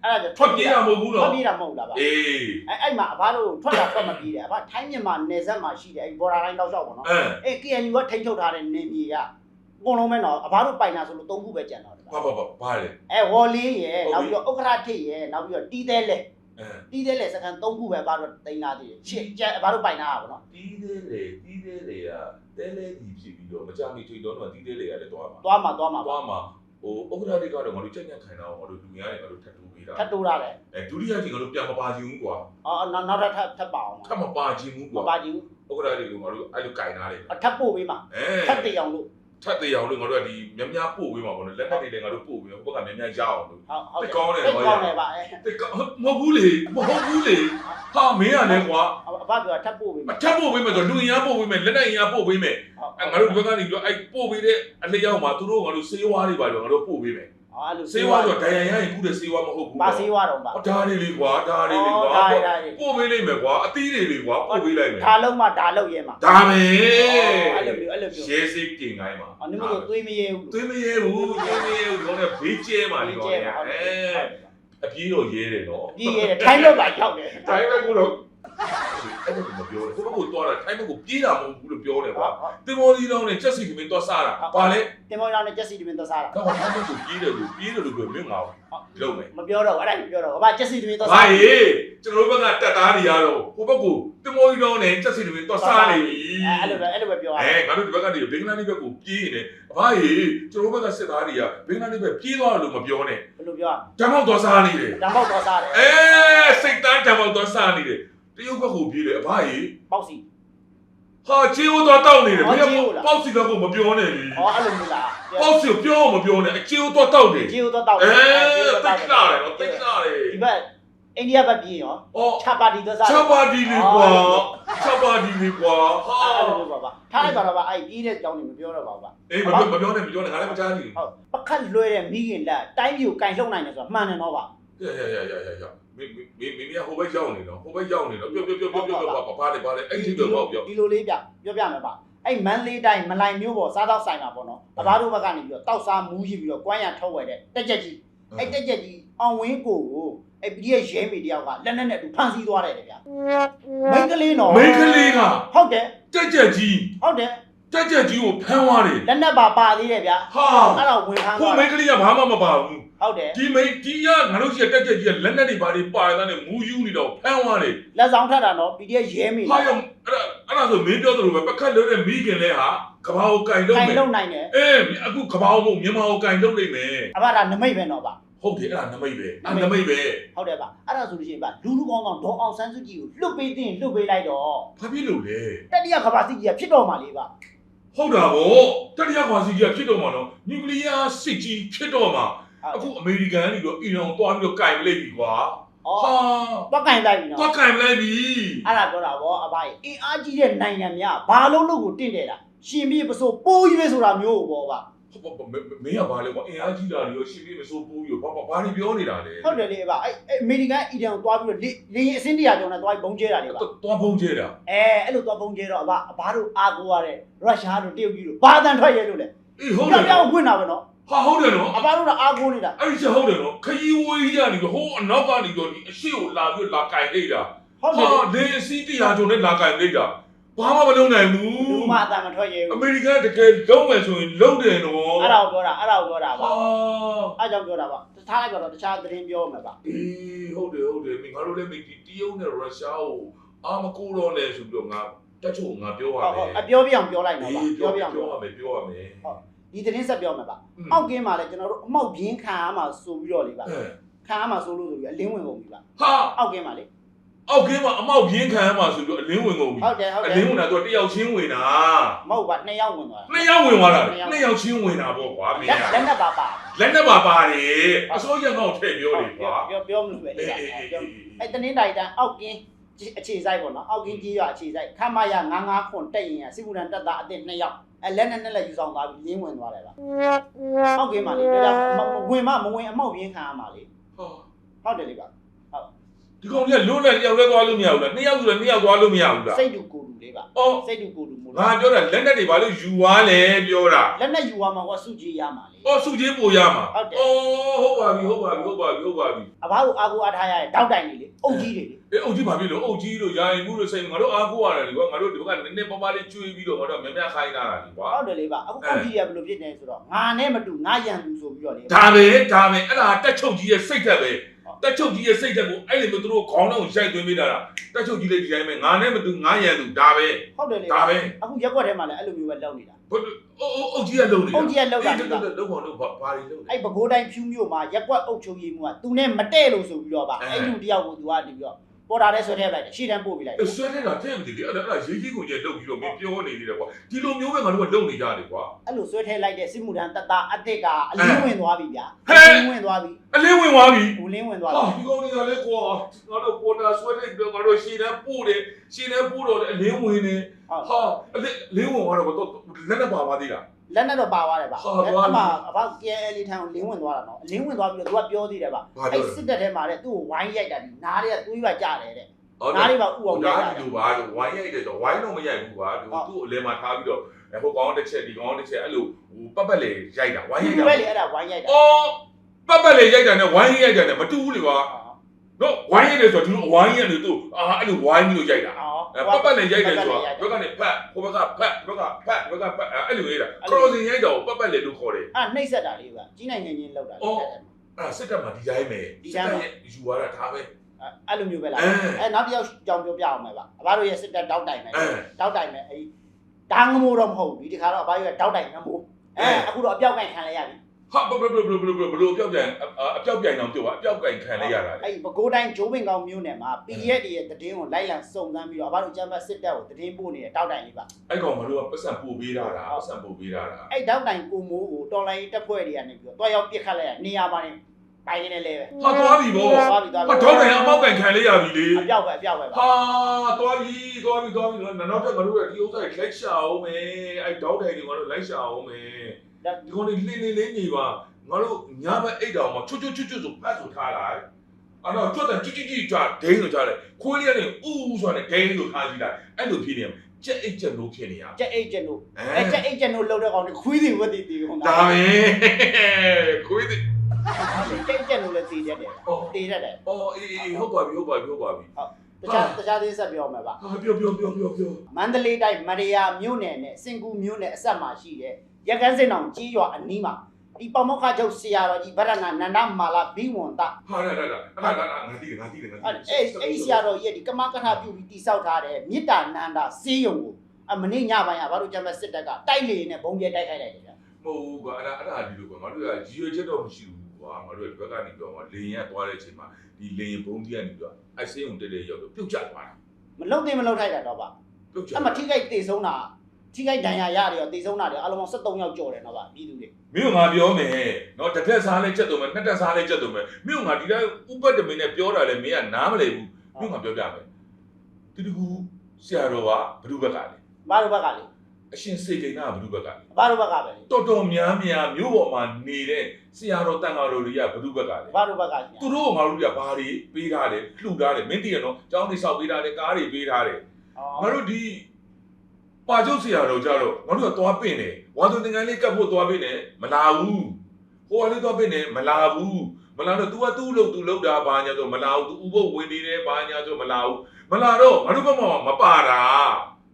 အဲ့ဒါထွက်ပြေးတာမဟုတ်ဘူးထွက်နော်ပြေးတာမဟုတ်လားဗျာအေးအဲ့အဲ့မှာအဘတို့ထွက်တာထွက်မပြေးတယ်အဘထိုင်းမြန်မာနယ်စပ်မှာရှိတယ်အဲ့ border line တောက်လျှောက်ပေါ့နော်အဲအဲ့ KNU ကထိန်းချုပ်ထားတဲ့နေမြေကအကုန်လုံးပဲနော်အဘတို့ပိုင်တာဆိုလို့၃ခုပဲကျန်တော့တယ်ဘာဘာဘာဘာလဲအဲဝေါ်လေးရယ်နောက်ပြီးတော့ဥက္ခရထိတ်ရယ်နောက်ပြီးတော့တီးသေးလဲအဲ တီးသေးလဲစကန်၃ခုပဲအဘတို့တိန်းလာသေးတယ်ရှစ်ကျန်အဘတို့ပိုင်တာပါနော်တီးသေးလေတီးသေးလေကတဲလဲဒီဖြစ်ပြီးတော့မကြမီထွေတော့တော့တီးသေးလေကလည်းသွားမှာသွားမှာသွားမှာပါသွားမှာဟိုဥက္ကဋ္ဌတွေကတော့ငါတို့ကြက်ညက်ခိုင်တာငါတို့လူများတွေငါတို့ထပ်တူပေးတာထပ်တိုးရတယ်အဲဒုတိယကြီးငါတို့ပြန်မပါခြင်းဘူးကွာအော်နောက်နောက်ထပ်ထပ်ထပ်ပါအောင်ထပ်မပါခြင်းဘူးမကွာပါကြည့်ဘူးဥက္ကဋ္ဌတွေကိုငါတို့အဲ့လိုကင်ထားတယ်အထပ်ပို့ပေးမှာအဲထပ်တည်အောင်လို့ ထပ်သေးအောင်လို့ငါတို့ကဒီမြများပို့ပေးမှာပေါ့နော်လက်နက်တွေလည်းငါတို့ပို့ပေးဟိုဘက်ကမြများရအောင်လို့ဟုတ်ဟုတ်တိတ်ကောင်းတယ်တိတ်ဟောကောင်းတယ်ပါအဲတိတ်ကောင်းမဟုတ်ဘူးလေမဟုတ်ဘူးလေဟာမင်းကလည်းကွာအဘပြောထပ်ပို့ပေးမမှာ ထပ်ပို့ပေးမယ်ဆိုလူရန်ပို့ပေးမယ်လက်နက်ရန်ပို့ပေးမယ်ဟုတ်အဲငါတို့ဒီဘက်ကနေပြီးတော့အဲ့ပို့ပေးတဲ့အလျောက်မှာသူတို့ငါတို့စေးဝါးတွေပါတော့ငါတို့ပို့ပေးမယ် ဟအဲ့လိုစေဝါဆိုဒိုင်ယန်ရရင်ခုတဲ့စေဝါမဟုတ်ဘူးပါစေးဝါတော့ပါဒါတွေလေကွာဒါတွေလေကွာဒါတွေဒါတွေပို့ပေးလိုက်မယ်ကွာအသီးတွေလေကွာပို့ပေးလိုက်မယ်ဒါလုံးမှဒါလုံးရဲမှာဒါပဲအဲ့လိုမျိုးအဲ့လိုမျိုးရဲစိတ်တင်ခိုင်းပါအနုမကိုသွေးမရဲဘူးသွေးမရဲဘူးသွေးမရဲဘူးတော့လည်းဘေးကျဲပါလေကွာကျဲအဲပါဟုတ်တယ်အပြေးတော့ရဲတယ်နော်ပြီးရဲထိုင်းလောက်ပါရောက်တယ်တိုင်းဘက်ကတော့ အဲ့ဒါကိုမပြောနဲ့ဟိုဘက်ကိုသွားတာတိုင်းဘက်ကိုပြေးတာမဟုတ်ဘူးလို့ပြောတယ်ကွာတင်မောကြီးတော့နဲ့ချက်စီကမင်းသွားစားတာဘာလဲတင်မောင်းနဲ့ကျက်စီဒီမင်းသွားစားတာတော့တိုင်းဘက်ကိုပြေးတယ်လို့ပြေးတယ်လို့ပြောမင်းငါလုံးမယ်မပြောတော့အဲ့ဒါမပြောတော့ဘာကျက်စီဒီမင်းသွားဘာစားရေကျွန်တော်တို့ဘက်ကတက်သားတွေရတော့ဟိုဘက်ကိုတင်မောကြီးတော့နဲ့ချက်စီကမင်းသွားစားနေပြီအဲ့လိုပဲအဲ့လိုပဲပြောရအဲငါတို့ဒီဘက်ကနေဘင်္ဂလားဒေ့ရှ်ဘက်ကိုပြေးနေတယ်ဘာရေကျွန်တော်တို့ဘက်ကစစ်သားတွေကဘင်္ဂလားဒေ့ရှ်ဘက်ပြေးသွားတယ်လို့မပြောနဲ့ဘယ်လိုပြောရဓာတ်မောက်သွားစားနေတယ်ဓာတ်ပေါက်သွားစားတယ်အဲစိတ်တန်းဓာတ်မောက်သွားစားနေတယ် တရုတ်ဘက်ကိုပြေးတယ်အဘရေပေါက်စီ ဟာချေးဝသွားတောက်နေတယ်ဟောဘယ်ချေးဝလား ပေါ့စီဘက်ကိုမပြောနဲ့လေဟောအဲ့လိုမျိုးလားပေါ့စီကိုပြောမပြောနဲ့အချေးဝသွားတောက်တယ်ဂျီယိုတော့တောက်အဲဂျီယိုတိတော့တ်တောက်လာတယ်နော်တိတ်လာတယ်ဒီဘက်အိန္ဒိယဘက်ပြေးရောအော်ချပါတီသွားစားချပါတီလေးကွာချပါတီလေးကွာဟာအဲ့လိုမျိုးပါပါထားလိုက်ပါတော့ပါအဲ့ပြေးတဲ့အကြောင်းတွေမပြောတော့ပါဘူးပါအေးမပြောမပြောနဲ့မပြောနဲ့ငါလည်းမချားဘူးဟုတ်ပခတ်လွှဲတဲ့မိခင်လက်တိုင်းပြည်ကိုကင်လှုပ်နိုင်တယ်ဆိုတာမှန်တယ်တော့ပါ ရရရရရရ မင်းမင်းမင်းဟိုဘက်ရောက်နေတော့ဟိုဘက်ရောက်နေတော့ပြောပြောပြောပြောပြောပါပါလေပါလေအဲ့ဒီတော့ပြောဒီလိုလေးပြပြောပြမယ်ပါအဲ့မန်လေးတိုင်းမလိုက်မျိုးပေါ်စားတော့ဆိုင်မှာပေါ့နော်အဘတို့ဘက်ကနေပြီးတော့တောက်စားမူးရှိပြီးတော့ကွမ်းရထုတ်ဝယ်တဲ့တက်ကြက်ကြီးအဲ့တက်ကြက်ကြီးအောင်ဝင်းကိုကိုအဲ့ပြည်ရဲ့ရဲမေတယောက်ကလက်နဲ့နဲ့အတူဖမ်းဆီးသွားတယ်တဲ့ဗျာမိန်းကလေးနော်မိန်းကလေးကဟုတ်တယ်တက်ကြက်ကြီးဟုတ်တယ် တက်ကြက်ကြီးကိုဖမ်းသွားတယ်လက်နဲ့ပါပါသေးတယ်ဗျာဟာအဲ့တော့ဝင်ဖမ်းဟိုသွားမိန်းကလေးကဘာမှမပါဘူးဟုတ်တယ်ဒီမိန်းဒီကငါတို့ရှိတက်ကြက်ကြီးကလက်နဲ့တွေဘာတွေပါရတဲ့မူးယူနေတော့ဖမ်းသွားတယ်လက်ဆောင်ထပ်တာနော်ပြည်ရဲ့ရဲမေဟာရောအဲ့ဒါအဲ့ဒါဆိုမင်းပြောသလိုပဲပကတ်လို့တဲ့မိခင်လဲဟာကဘာကိုကင်လို့ကင်မယ်လုံနိုင်တယ်အေးအခုကဘာကိုမြန်မာကိုကင်လို့နိုင်မယ်အဘဒါနမိတ်ပဲနော်ပါဟုတ်တယ်အဲ့ဒါနမိတ်ပဲအဲ့နမိတ်ပဲဟုတ်တယ်ပါအဲ့ဒါဆိုလို့ရှိရင်ပါလူလူကောင်းကောင်းဒေါအောင်ဆန်းစုကြည်ကိုလွတ်ပေးတင်လွတ်ပေးလိုက်တော့ဘာဖြစ်လို့လဲတတိယကမ္ဘာစစ်ကြီးကဖြစ်တော့မှလေးပါ ဟုတ်တာဗောတတိယကွာစီကြီးကဖြစ်တော့မှာနော်နျူကလ িয়ার စစ်ကြီးဖြစ်တော့မှာအခုအမေရိကန်ကနေတော့အီရန်ကိုတွားပြီးတော့ကင်လိုက်ပြီကွာဩဟာတော့ကင်လိုက်ပြီနော်တွားကင်လိုက်ပြီအဲ့ဒါပြောတာဗောအဘကြီးအင်အားကြီးတဲ့နိုင်ငံများဘာလုံးလုံးကိုတင့်တယ်တာရှင်ပြပစိုးပိုးကြီးပဲဆိုတာမျိုးကိုဗောပါ ဟုတ်ပါမင်းကဘာလဲကွာအင်အားကြီးတာတွေရောရှင်းပြမစိုးဘူးရောဘာဘာဘာတွေပြောနေတာလဲဟုတ်တယ်လေအဘအဲ့အဲ့အမေရိကန်အီရန်ကိုတွားပြီးတော့လေလေရင်အစင်းတရာကျော်နဲ့တွားပြီးဘုံကျဲတာလေပါတွားဖုံးကျဲတာအဲအဲ့လိုတွားဘုံကျဲတော့အဘအဘတို့အားကိုးရတဲ့ရုရှားတို့တရုတ်ကြီးတို့ဘာတန်ထွက်ရဲလို့လဲအေးဟုတ်တပြောယ်င်ပြောင်ဝင်တာပဲနော်ဟာဟုတ်တယ်နော်အဘတို့ကအားကိုးနေတာအဲ့ဒီချက်ဟုတ်တယ်နော်ခရီးဝေးကြီးကနေပြီးဟိုးအနောက်ကနေတော့ဒီအရှိကိုလာပြီးလာကင်လိုက်တာဟုတ်တယ်ဟာလေအစီတရားကျော်နဲ့လာကင်လိုက်တာဘာမှမလုပ်နိုင်ဘူးလူ မအတန်မထွက်ရဲအဘူးမေရိကန်တကယ်လုံးမယ်ဆိုရင်လုံးတယ်နော်အဲ့ဒါကိုပြောတာအဲ့ဒါကိုပြောတာပါဟာအဲ့ကြောင့်ပြောတာပါတခြားလိုက်တော့တခြားသတင်းပြောမှာပါအေးဟုတ်တယ်ဟုတ်တယ်မင်းငါတို့လည်းမဒီတရုတ်နဲ့ရုရှားကိုအာမကူတော့လဲဆိုပြီးတော့ငါတက်ချို့ငါပြောရဟုတ်မဟုတ်ယ်အပြောပြအောင်ပြောလိုက်တော့ပါအေးပြောပြအောင်ပြောရမယ်ပြောရမယ်ဒီသတင်းဆက်ပြောမှာပါอืมအောက်ကင်းမှာလည်းကျွန်တော်တို့အမောက်ပြင်းခံရမှာဆိုပြီးတော့လေပါအဲခံရမှာဆိုလို့ဆိုပြီးအလင်းဝင်ကုန်ပြီပါဟာအောက်ကင်းမှာလေ အောက်ကင်းမှာအမောက်ပြင်းခံရမှာဆိုပြီးတော့အလင်းဝင်ကုန်ပြီဟုတ်တယ်ဟုတ်အတလယ်င်းဝင်တာတော့တယောက်ချင်းဝင်တာမဟုတ်ပါနှစ်ယောက်ဝင်သွားတာနှစ်ယောက်ဝင်သွားတာနှစ်ယောက်ချင်းဝင်တာပေါ့ကွာမင်းလက်ကလက်နဲ့ပါပါလက်နဲ့ပါပါတယ်အစိုးရငေါ့ထည့်ပြောတယ်ကွာပြောပြောမလို့ပဲလေအေးအေးအေးပြောအေးအဲ့တနင်္လာရီတိုင်းအောက်ကင်းအခြေစိုက်ပေါ့နော်အောက်ကင်းကြီးရအခြေစိုက်ခမရ99ခွန်တက်ရင်စစ်မှုထမ်းတပ်သားအသစ်2ယောက်အဲလက်နဲ့နဲ့လက်ယူဆောင်သွားပြီးလင်းဝင်သွားတယ်ပါအောက်ကင်းမှာလေပြောကြဝင်မမဝင်အမောက်ပြင်းခံရမှာလေဟာဟုတ်တယ်လေပါ ဒီကောင်ကြီးကလွတ်လက်တယောက်လည်းသွားလို့မရဘူးလားနှစ်ယောက်ဆိုလည်းနှစ်ယောက်သွားလို့မရဘူးလားစိတ်တူကိုလူလေးပါအော်စိတ်တူကိုလူမို့ငါပြောတာလက်နဲ့တွေဘာလို့ယူသွားလဲပြောတာလက်နဲ့ယူရမှာကစုကြည်ရမှာလေ အော်စုချင်းပို့ရမှာဟုတ်တယ် အော်ဟုတ်ပါပြီဟုတ်ပါပြီဟုတ်ပါပြီဟုတ်ပါပြီအဘကိုအာကိုအားထားရတဲ့တောက်တိုင်လေးလေအုတ်ကြီးတွေလေအေးအုတ်ကြီးဘာဖြစ်လို့အုတ်ကြီးလို့ယာရင်မှုလို့စိတ်ငါတို့အားကိုးရတယ်လေကွာငါတို့ဒီဘက်ကနည်းနည်းပါးပါးလေးကျွေးပြီးတော့ငါတို့များများခိုင်းတာလေကွာဟုတ်တယ်လေပါအခုအုတ်ကြီးရဘယ်လိုဖြစ်နေဆိုတော့ငါနဲ့မတူငါရန်သူဆိုပြီးတော့လေဒါပဲဒါပဲအဲ့ဒါတက်ချုပ်ကြီးရဲ့စိတ်သက်ပဲ တက်ချုပ်ကြီးရဲ့စိတ်သက်ကိုအဲ့လိုမျိုးသူတို့ခေါင်းတော့ရိုက်သွင်းပေးတာလားတက်ချုပ်ကြီးလေးဒီတိုင်းပဲငါနဲ့မတူငါရန်သူဒါပဲဟုတ်တယ်လေဒါပဲအခုရက်ွက်ထဲမှာလည်းအဲ့လိုမျိုးပဲလောက်နေတာဘယ်အုတ်အုတ်ကြီးကလုံနေတာအုတ်ကြီးကလောက်တာအေးလေပါလုံပါလုံပါဘာတွေလုံလဲအဲ့ပဲခူးတိုင်းဖြူးမြို့မှာရက်ွက်အုတ်ချုပ်ရည်မှုကသူနဲ့မတဲ့လို့ဆိုပြီးတော့ပါအဲအဲ့လူတယောက်ကိုသူကနေပြီးတော့ ပေါ်တာတဲ့ဆွဲထည့်လိုက်တယ်ရှေ့တန်းပို့ပြလိုက်တယ်ဆွဲနေတာတဲ့မတည်လေအဲ့ဒါအဲ့ဒါရေးကြီးကိုကြီးလုံပြီးတော့မင်းပြောနေသေးတယ်ကွာဒီလိုမျိုးပဲငါတို့ကလုံနေကြတယ်ကွာအဲ့လိုဆွဲထည့်လိုက်တဲ့စစ်မှုထမ်းတပ်သားအစ်စ်ကအလင်းဝင်သွားပြီဗျာဟဲ့အလင်းဝင်သွားပြီအလင်းဝင်သွားပြီဘူးလင်းဝင်သွားဟာပြီဒီကောင်တွေကလည်းကွာငါတို့ပေါ်တာဆွဲတဲ့ငါတို့ရှင်းတန်းပို့တယ်ရှင်းတန်းပို့တော့လည်းအလင်းဝင်နေဟုတ်ဟာအလင်းလင်းဝင်သွားတော့တော့လက်နဲ့ပါပါသေးလား လလက်နဲ့တော့ပါသွားတယ်ဗျဟာသွားပြီအဲ့မှာအဘ KL ထံကိုလင်းဝင်သွားတာနော်လင်းဝင်သွားပြီးတော့သူကပြောသေးတယ်ဗျဘာပြောအဲ့လဲစစ်တပ်ထဲမှာတဲ့သူ့ကိုဝိုင်းရိုက်တာဒီနားတွေကသွေးရကြတယ်တဲ့ဟုတ်နားတွေပါဥအောင်ရိုဒါက်တာဒီလိုပါလို့ဝိုင်းရိုက်တယ်ဆိုဝိုင်းတော့မရိုက်ဘူးကွာသူဟုတ်သူ့အလဲမှာထားပြီးတော့ဟိုကောင်းတစ်ချက်ဒီကောင်းတစ်ချက်အဲ့လိုဟိုပတ်ပတ်လေရိုက်တာဝိုင်းရိုက်ဒီတာပဲလေအဲ့ဒါဝိုင်းရိုက်တာအော်ပတ်ပတ်လေရိုက်တာနဲ့ဝိုင်းရိုက်တာနဲ့မတူဘူးလေကွာနော်ဝိုင်းရိုက်တယ်ဆိုတော့ဒီလိုဝိုင်းရိုက်တယ်သူအာအဲ့လိုဝိုင်းပြီးလို့ရိုက်တာ အော်အဲပတ်ပတ်လေရိုက်တယ်ဆိုတော့ပတ်ဘက်ကနေဖတ်ဟိုဘက်ကဖတ်ဘက်ကဖတ်ဘက်ကဖတ်အဲ့လိုရိုက်တာ crossing ရိုက်တာကိုပတ်ပတ်လေလို့ခေါ်တယ်အဲ့နှိမ့်ဆက်တာလေးကကြီးနိုင်ငံချင်းလောက်တာအော်အဲ့ဒါစစ်တပ်မှာဒီတိုင်းပဲဒီတိုင်းပါစစ်တပ်ရဲ့ယူရတာဒါပဲအဲ့လိုမျိုးပဲလားအဲအဲ့နောက်တစ်ယောက်ကြောင်ပြောပြအောင်မယ်ဗျအဘတို့ရဲ့စစ်တပ်တောက်တိုင်မယ်အဲတောက်တိုင်မယ်အဲ့ဒီဓာငမိုးတော့မဟုတ်ဘူးဒီတစ်ခါတော့အဘတို့ရဲ့တောက်တိုင်ငမိုးအဲအခုတော့အပြောက်ကင်ခံလိုက်ရပြီ ဟာဘဘဘဘဘဘဘလို့အပြောက်ပြန်အပြောက်ပြန်အောင်ပြောပါအပြောက်ကန်ခံလိုက်ရတာလေအဲ့ဒီပဲခူးတိုင်းဂျိုးပင်ကောင်မြို့နယ်မှာ PDF တွေရဲ့တည်င်းကိုလိုက်လံစုံစမ်းပြီးတော့အဘတို့ကျမ်းပတ်စစ်တပ်ကိုတည်င်းပို့နေတဲ့တောက်တိုင်လေးပါအဲ့ကောင်မလို့ကပတ်စံပို့ပေးတာလားပတ်စံပို့ပေးတာလားအဲ့တောက်တိုင်ကိုမိုးကိုတော်လိုင်းတက်ဖွဲ့တွေကနေပြီးတော့တွားရောက်ပြစ်ခတ်လိုက်ရနေရာပါနေပိုင်နေလဲပဲဟာသွားပြီဗောသွားပြီသွားဟာပြီတော့တယ်အမောက်ကန်ခံလိုက်ရပြီလေအပြောက်ပဲအပြောက်ပဲပါဟာသွားပြီသွားပြီသွားပြီနောက်ထပ်ငါတို့ကဒီဥစ္စာကိုလိုက်ရှာအောင်မယ်အဲ့တောက်တယ်တွေငါတို့လိုက်ရှာအောင်မယ် ဒါဒီကောင်တွေလင်းလင်းလေးနေပါငါတို့ညဘက်အိတ်တောင်မှချွတ်ချွတ်ချွတ်ချွတ်ဆိုဖတ်ဆိုထားလိုက်အဲ့တော့ကျွတ်တယ်ကြွကြွကြွကြွဒိန်းဆိုကြတယ်ခွေးလေးကနေဥဥဆိုတဲ့ဒိန်းဆိုထားကြည့်လိုက်အဲ့လိုဖြစ်နေမှာကြက်အိတ်ကြက်လို့ဖြစ်နေရကျက်အိတ်ကျက်တို့အဲအဲ့ကျက်အိတ်ကျက်တို့လှုပ်တဲ့ကောင်တွေခွေးတွေဝက်တည်တည်ကုန်ဒါပဲခွေးတွေကျက်ကျက်တို့လည်းတည်တတ်တယ်အော်တည်တတ်တယ်အော်အေးအေးဟုတ်ပါပြီဟုတ်ပါပြီဟုတ်ပါပြီတခြားတခြားသေးဆက်ပြောမယ်ပါဟာပြောပြောပြောပြောပြောမန္တလေးတိုင်းမရယာမြို့နယ်နဲ့စင်ကူမြို့နယ်အဆက်မှာရှိတဲ့ ရကန်းစင်အောင်ကြီးရွာအနီးမှာဒီပမောက္ခချုပ်ဆရာတော်ကြီးဗရဏနန္ဒမာလာဘိဝန္တဟာဒါဒါဒါအဲ့ဒါငါတိတယ်ငါတိတယ်ငါတိအဲ့အဲ့အဲ့ဒီဆရာတော်ကြီးရဲ့ဒီကမကထပြုပြီးတိဆောက်ထားတဲ့မေတ္တာနန္ဒာစေးရုံကိုအမနေ့ညပိုင်းကဘာလို့ကျမ်းမဲ့စစ်တပ်ကတိုက်လေနဲ့ဘုံပြဲတိုက်ခိုက်လိုက်တယ်ဗျာမဟုတ်ဘူးကွာအဲ့ဒါအဲ့ဒါဒီလိုကွာငါတို့ကရည်ရွယ်ချက်တော့မရှိဘူးကွာငါတို့ကဒီဘက်ကနေပြောမှာလေရင်ကသွားတဲ့အချိန်မှာဒီလေရင်ဘုံကြီးကနေပြောအဆေးုံတက်တဲ့ရောက်တော့ပြုတ်ကျသွားတာမလုံသိမလုံထိုက်တာတော့ပါပြုတ်ကျအဲ့မှာထိခိုက်တေဆုံးတာ ထိခိုက်ဒဏ်ရာရတွေရောတေဆုံးတာတွေအလုံးပေါင်း73ယောက်ကြော်တယ်နော်ဗျပြည်သူတွေ မင်းကငါပြောမယ်နော်တစ်သက်စားလဲချက်တော့မယ်နှစ်သက်စားလဲချက်တော့မယ်မင်းကငါဒီတိုင်းဥပတ်တမင်းနဲ့ပြောတာလဲမင်းကနားမလည်ဘူးမင်းကပြောပြမယ်ဒီတကူဆရာတော်ကဘ누구ဘက်ကလဲ ဘာတို့ဘက်ကလေ အရှင်စေကိန်းကဘ누구ဘက်ကလဲ ဘာတို့ဘက်ကပဲလေ တော်တော်များများမြို့ပေါ်မှာနေတဲ့ဆရာတော်တန်ဃာတော်တွေကဘ누구ဘက်ကလဲ ဘာတို့ဘက်ကကြီး သူတို့ကငါတို့တွေကဘာတွေပေးထားတယ်လှူထားတယ်မင်းတည်ရနော်ကျောင်းတွေဆောက်ပေးထားတယ်ကားတွေပေးထားတယ်ငါတို့ဒီ ပါကျုပ်ဆရာတော်ကြတော့ငါတို့ကသွားပင့်တယ်ဝါသူသင်္ကန်းလေးကပ်ဖို့သွားပင့်တယ်မလာဘူးဟိုကလေးသွားပင့်တယ်မလာဘူးမလာတော့ तू ကသူ့လို့သူလုပ်တာဘာညာဆိုမလာဘူး तू ဥပုပ်ဝင်နေတယ်ဘာညာဆိုမလာဘူးမလာတော့ငါတို့ဘက်မှာမပါတာ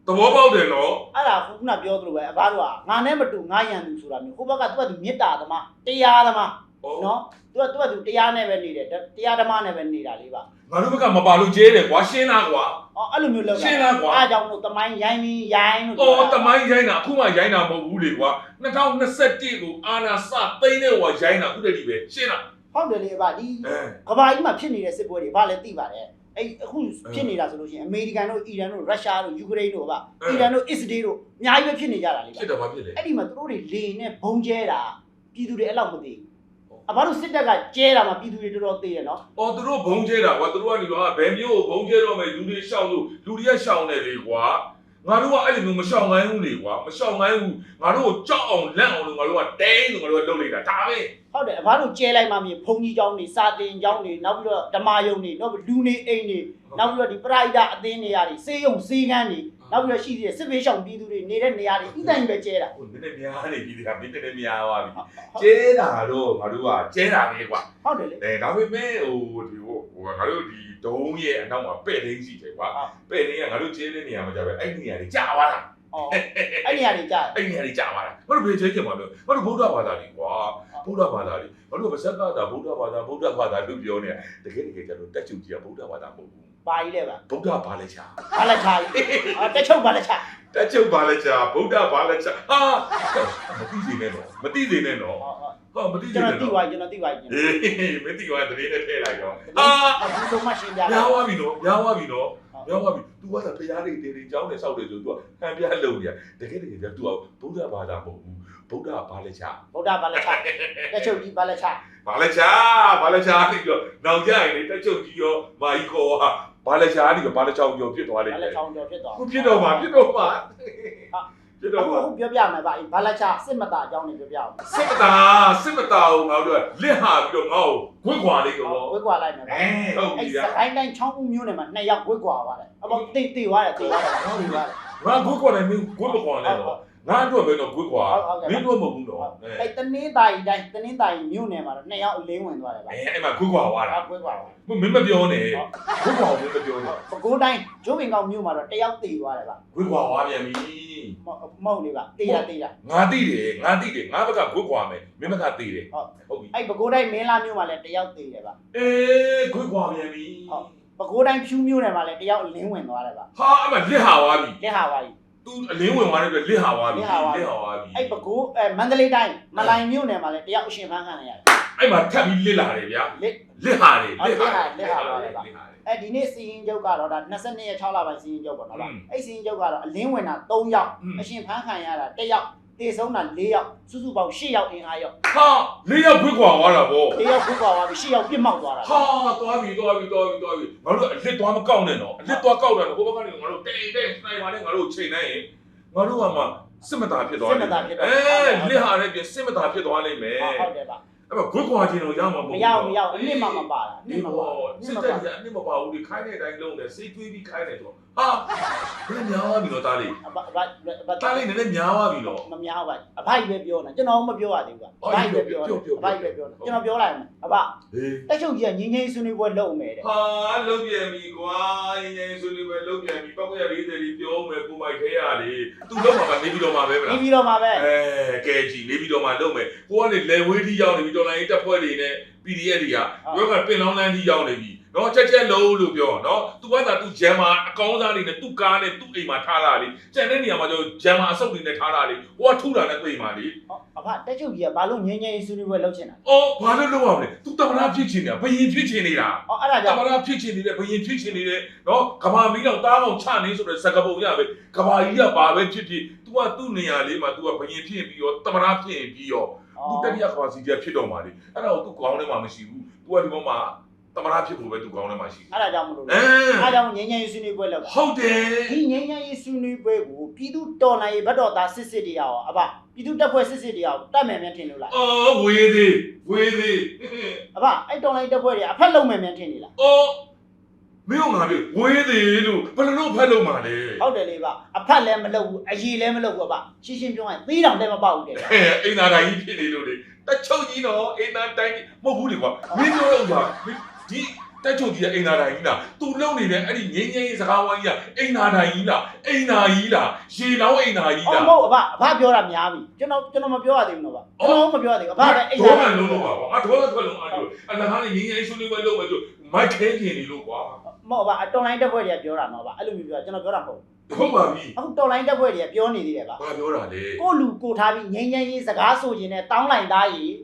သဘောပေါက်တယ်နော်အဲ့ဒါခုနပြောသလိုပဲအဘတို့ကငါနဲ့မတူငါရန်သူဆိုတာမျိုးဟိုဘက်ကသူကသူမေတ္တာသမားတရားသမားဩနော်သူကသူကသူတရားနဲ့ပဲနေတယ်တရားဓမ္မနဲ့ပဲနေတာလေးပါ ငါတို့ဘက်ကမပါလို့ကျဲတယ်ကွာရှင်းလားကွာ အော်အဲ့လိုမျိုးလုပ်တာရှင်းလားကွာ အားကြောင့်လို့တမိုင်းရိုင်းပြီးရိုင်းလို့အော်တမိုင်းရိုင်းတာအခုမှရိုင်းတာမဟုတ်ဘူးလေကွာ2021ကိုအာနာစသိန်းတဲ့ဟိုရိုင်းတာအခုတည်းဒီပဲရှင်းလားဟုတ်တယ်လေအဘဒီအဲကဘာကြီးမှာဖြစ်နေတဲ့စစ်ပွဲတွေဘာလဲသိပါတယ်အဲ့အခုဖြစ်နေတာဆိုလို့ရှိရင်အမေရိကန်တို့အီရန်တို့ရုရှားတို့ယူကရိန်းတို့ကအအီရန်တို့အစ္စရေးတို့အများကြီးပဲဖြစ်နေကြတာလေဖြစ်တော့ဘာဖြစ်လဲအဲ့ဒီမှာသူတို့တွေလေနဲ့ဘုံကျဲတာပြည်သူတွေအဲ့လောက်မသိဘူး အဘတို့စစ်တပ်ကကျဲတာမှာပြည်သူတွေတော်တော်သိတယ်နော်အော်သူတို့ဘုံကျဲတာကွာသူတို့ကနေတော့ဘယ်မျိုးကိုဘုံကျဲတော့မယ်လူတွေရှောင်လို့လူတွေကရှောင်တယ်လေကွာငါတို့ကအဲ့လိုမျိုးမရှောင်နိုင်ဘူးလေကွာမရှောင်နိုင်ဘူးငါတို့ကိုကြောက်အောင်လန့်အောင်လို့ငါတို့ကတဲလို့ငါတို့ကလုပ်လိုက်တာဒါပဲ ဟုတ်တယ်အမတို့ကျဲလိုက်မှမြင်ဘုံကြီးကျောင်းနေစာတင်ကျောင်းနေနောက်ပြီးတော့ဓမ္မယုံနေနောက်ပြီးလူနေအိမ်နေနောက်ပြီးတော့ဒီပရိဒါအသင်းနေရာတွေစေယုံစေကန်းနေနောက်ပြီးတော့ရှိသေးတယ်စစ်ပေးရှောင်ပြည်သူတွေနေတဲ့နေရာတွေဥတိုင်းပဲကျဲတာဟိုနည်းနည်းများနေပြီးတာမင်းတည်းများသွားပြီကျဲတာတော့ငါတို့ကကျဲတာပဲကွာဟုတ်တယ်လေအဲဒါပေမဲ့ဟိုဒီဟိုငါတို့ဒီဒုံးရဲ့အနောက်မှာပဲ့သိန်းရှိတယ်ကွာပဲ့သိန်းကငါတို့ကျဲတဲ့နေရာမှာကြပဲအဲ့ဒီနေရာတွေကြာသွားတာအဲ့ဒီနေရာတွေကြာအဲ့ဒီနေရာတွေကြာသွားတာမတို့ဘယ်ကျဲကျင်မှာပြောမတို့ဗုဒ္ဓဘာသာတွေကွာ ဗုဒ္ဓဘာသာတွေငါတို့ဗစက်ကတာဗုဒ္ဓဘာသာဗုဒ္ဓဘာသာလို့ပြောနေတာတကယ်တကယ်ကျတော့တက်ချုပ်ကြီးကဗုဒ္ဓဘာသာမဟုတ်ဘူး ပါကြီးလေပါ ဗုဒ္ဓဘာလဲချာ ဘာလက်ချာကြီးအော်တက်ချုပ်ဘာလက်ချာ တက်ချုပ်ဘာလဲချာဗုဒ္ဓဘာလဲချာဟာမသိစေနဲ့တော့မသိစေနဲ့တော့ ဟောဟော ဟာမသိစေ ကျွန် နဲ့ တော်သိ တော့ ပါကျွန်တော်သိပါကျွန်တော် ဟေးမသိပါတရေနဲ့ထည့်လိုက်တော့ အာ အာ အခုဆုံးမရှင်းပြ များသွားပြီနော်များသွားပြီနော်များသွားပြီ तू ကဖရားတွေတေတွေကြောင်းနဲ့စောက်တယ်ဆို तू ကဟန်ပြလုံးနေတကယ်တကယ်ကျ तू ကဗုဒ္ဓဘာသာမဟုတ်ဘူး ဗုဒ္ဓဘာလဲချာဗုဒ္ဓဘာလက်ချာတက်ချုပ်ကြီးဘာလက်ချာဘာလဲချာဘာလဲချာပြီးတော့နောက်ကြရင်လေတက်ချုပ်ကြီးရောမာကြီးကောဟာဘာလဲချာဒီကဘာလဲချောင်းပြောဖြစ်သွားလိမ့်ဘာမလက်ယ်ချောင်းကျော်ဖြစ်သွားခုဖြစ်တော့မှာဖြစ်တော့မှာဖြစ်အခုတော့ပါအခုပြောပြမယ်ဗျအေးဘာလက်ချစစ်မတာအကြောင်းနေပြောပြအောင်စစ်မတာစစ်မတာကိုငါတို့ကလစ်ဟာပြီးတော့ငါ့ကိုခွင့်ခွာလေးကောဝေးကွာလိုက်မယ်ဗျအဲဟုတ်အဲ့ပြီစဗျာကိုင်းတိုင်းချောင်းဦးမျိုးနယ်မှာနှစ်ယောက်ဝေးကွာသွားတယ်အပေါ်တိတ်တိတ်သွားတယ်တိတ်သွားတယ်ဟုတ်ပြီဗျာငါခွင့်ခွာတယ်မင်းခွင့်မခွာနဲ့တော့ ငါအတွက်ပဲတော့ခွင့်ခွာဟုတ်ဟုတ်ကဲ့မင်းတို့မဟုတ်ဘူးတော့အဲအဲ့တနင်းသားကြီးတိုင်းတနင်းသားကြီးမျိုးနယ်မှာတော့နှစ်ယောက်အလင်းဝင်သွားတယ်ဗျအဲအဲ့မှာခွင့်ခွာသွားတာဝေးကွာသွားမင်းမပြောနဲ့ခွင့်ခွာကိုမင်းမပြောနဲ့ပဲကိုးတိုင်းကျိုးပင်ကောက်မျိုးမှာတော့တယောက်တည်သွားတယ်ဗျခွင့်ခွာသွားပြန်ပြီမဟုတ်လေဗျတည်တာတည်တာငါတိတယ်ငါတိတယ်ငါဘက်ကခွင့်ခွာမယ်မင်းဘက်ကတိတယ်ဟုတ်ဟုတ်ပြီအဲ့ပဲကိုးတိုင်းမင်းလာမျိုးမှာလည်းတယောက်တည်တယ်ဗျအေးခွင့်ခွာပြန်ပြီဟုတ်ပဲကိုးတိုင်းဖြူးမျိုးနယ်မှာလည်းတယောက်အလင်းဝင်သွားတယ်ဗျဟာအမလစ်ဟာသွားပြီလက်ဟာပါကြီး သူအလင်းဝင်သွားတဲ့အတွက်လစ်ဟာသွားပြီ လစ်ဟာသွားပြီ လစ်ဟာသွားပြီ အဲ့ပဲကိုးအဲမန္တလေးတိုင်းမလိုင်မျိုးနယ်မှာလည်းတယောက်အရှင်ဖမ်းခံရတယ် အဲ့မှာထပ်ပြီးလစ်လာတယ်ဗျာ လက် လစ်ဟာတယ် ဟုတ် လစ်ဟာ လစ်ဟာလစ်ဟာပါလေ လစ်ဟာတယ် အဲဒီနေ့စီရင်ချုပ်ကတော့ဒါ22ရက်6လပိုင်းစီရင်ချုပ်ပေါ့နော်ဗျ อืม အဲ့စီရင်ချုပ်ကတော့အလင်းဝင်တာ3ယောက် อืม အရှင်ဖမ်းခံရတာ1ယောက် တေဆုံးတာ4ယောက်စုစုပေါင်း8ယောက်အင်အားယောက်ဟာလေးယောက်ခွင့်ခွာသွားတာဗော1ယောက်ခုကွာသွားပြီ8ယောက်ပြစ်မောက်သွားတာဟာသွားပြီသွားပြီသွားပြီသွားပြီငါတို့အလစ်သွားမကောက်နဲ့နော်အလစ်သွားကောက်တယ်ဟိုဘက်ကနေငါတို့တိတ်တိတ်စနိုက်ပါနဲ့ငါတို့ချိန်နိုင်ရင်ငါတို့ကမှစစ်မတာဖြစ်သွားလိမ့်မယ်အဲလစ်ဟာနဲ့ပြင်စစ်မတာဖြစ်သွားလိမ့်မယ်ဟုတ်တယ်ဗျအဲ့တော့ခွင့်ခွာခြင်းတော့ရမှာမဟုတ်မရဘူးမရဘူးအနစ်မှမပါတာအနဒီစ်မှမပါဘောဘူးအနစစ်စ်မှတပ်ပါကြီးအနစ်မပါဘူးဒီခိုင်းတဲ့အတိုင်းလုံးတယ်စိတ်တွေးပြီးခိုင်းတယ်ဆို ဟာဘယ်များသွားပြီတော့တားလေးအဘဘဘတားလေးနည်းနည်းများသွားပြီတော့ မများပါအဖိုက်ပဲပြောနေကျွန်တော်မပြောရသေးဘူးကအဖိုက်ပဲပြောနေအဖိုက်ပဲပြောနေကျွန်တော်ပြောလိုက်မယ်အဘဟေးတက်ချုပ်ကြီးကငင်းငင်းဆွေးနွေးပွဲလုပ်မယ်တဲ့ဟာလုံးပြန်ပြီကွာရင်ရင်ဆိုနေပဲလုံးပြန်ပြီပောက်ရ40လေးပြောမယ်ကိုမိုက်ခဲရလေသူလုံးမှာနေပြီးတော့မှာပဲမနေလားပြီးတော့မှာပဲအဲကဲကြည်နေပြီးတော့မှလုံးမယ်ကိုကနေလေဝေးတီရောက်နေပြီတော်လိုင်းတက်ဖွဲ့တွေနဲ့ PDF တွေကပြောကပင်လောင်းလန်းတီရောက်နေပြီ နော်ချက်ချက်လုံးလို့ပြောနော်သူကသာသူဂျမ်မာအကောင်းစားနေနဲ့သူကားနဲ့သူ့အိမ်မှာထားလာလေကျန်တဲ့နေရာမှာကျတော့ဂျမ်မာအဆုပ်တွေနဲ့ထားလာလေဟိုကထုတာနဲ့သိမှာလေအဘတက်ချုပ်ကြီးကဘာလို့ငင်းငင်းဆွေးနွေးပွဲလုပ်ချင်တာအော်ဘာလို့လုံးအောင်လဲသူတမနာဖြစ်ချင်နေတာဘယင်ဖြစ်ချင်နေတာအော်အဲ့ဒါတကြောင့်မနာဖြစ်ချင်နေတဲ့ဘယင်ဖြစ်ချင်နေတဲ့နော်ကဘာမီတော့တားအောင်ချနေဆိုတဲ့စကပုံရပဲကဘာကြီးကဘာပဲဖြစ်ဖြစ် तू ကသူ့နေရာလေးမှာ तू ကဘယင်ဖြစ်ပြီးရောတမနာဖြစ်ပြီးရောသူတတိယကဘာစီပြဖြစ်တော့မှာလေအဲ့ဒါကိုသူခေါင်းထဲမှာမရှိဘူးသူကဒီဘက်မှာ တမနာဖြစ်ဖို့ပဲသူခေါင်းထဲမှာရှိတယ်အဲ့ဒါကြောင့်မလို့အဲအဲ့ဒါကြောင့်ငင်းငင်းဆွေးနွေးပွဲလုပ်တာဟုတ်တယ်ဒီငင်းငင်းရေးဆွေးနွေးပွဲကိုပြည်သူတော်လှန်ရေးဘတ်တော်သားစစ်စစ်တရားရောအဘပြည်သူတပ်ဖွဲ့စစ်စစ်တရားကိုတတ်မယ်မြန်ထင်လို့လားအော်ဝေးသေးဝေးသေးအဘအဲ့တော်လှန်ရေးတပ်ဖွဲ့တွေအဖက်လုံးမယ်မြန်ထင်နေလားအော်မင်းကငါပြောဝေးသေးလို့ဘယ်လိုလုပ်ဖက်လို့မှာလဲဟုတ်တယ်လေဗျအဖက်လည်းမလုပ်ဘူးအရေးလည်းမလုပ်ဘူးအဘရှင်းရှင်းပြောရင်သေးတောင်လည်းမပေါက်ဘူးတဲ့ဟဲ့အိမ်သာတိုင်းကြီးဖြစ်နေလို့လေတက်ချုပ်ကြီးတော့အိမ်သာတိုင်းကြီးမဟုတ်ဘူးလေကွာမင်းပြောတော့ကွာ ဒီတက်ချုပ်ကြီးကအိမ်သာတိုင်းကြီးလားသူလုံနေတဲ့အဲ့ဒီငင်းငင်းစကားဝိုင်းကြီးကအိမ်သာတိုင်းကြီးလားအိမ်သာကြီးလားရေလောင်းအိမ်သာကြီးအော်လားမဟုတ်အဘအဘပြောတာများပြီကျွန်တော်ကျွန်တော်မပြောရသေးဘူးနော်ဗျကျွန်တော်မပြောရသေးဘူးအဘလည်းအိမ်ဒေါသားမှန်လုံးလို့ပါကွာအဒေါထွက်လုံးအားလို့အလကားနဲ့ငင်းငင်းဆွေးနွေးပွဲလုပ်မယ်ဆိုမိုက်ခဲခင်နေလို့ကွာမဟုတ်အဘအတော်လိုင်းတပ်ဖွဲ့တွေကပြောတာနော်ဗျအဲ့လိုမျိုးပြောကျွန်တော်ပြောတာမဟုတ်ဟုတ်ပါပြီအခုတော်လိုင်းတပ်ဖွဲ့တွေကပြောနေသေးတယ်ဗျဘာပြောတာလဲကိုလူကိုထားပြီးငိမ့်ငိမ့်ရေးစကားဆိုခြင်းနဲ့တောင်းလိုက်သားကြီး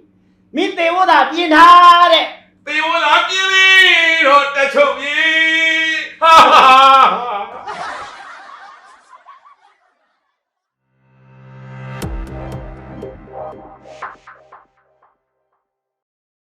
မင်းတေဝတာပြင်ထားတဲ့ တေဝလာပြင်းလေးတော့တချုံကြီးဟာဟာ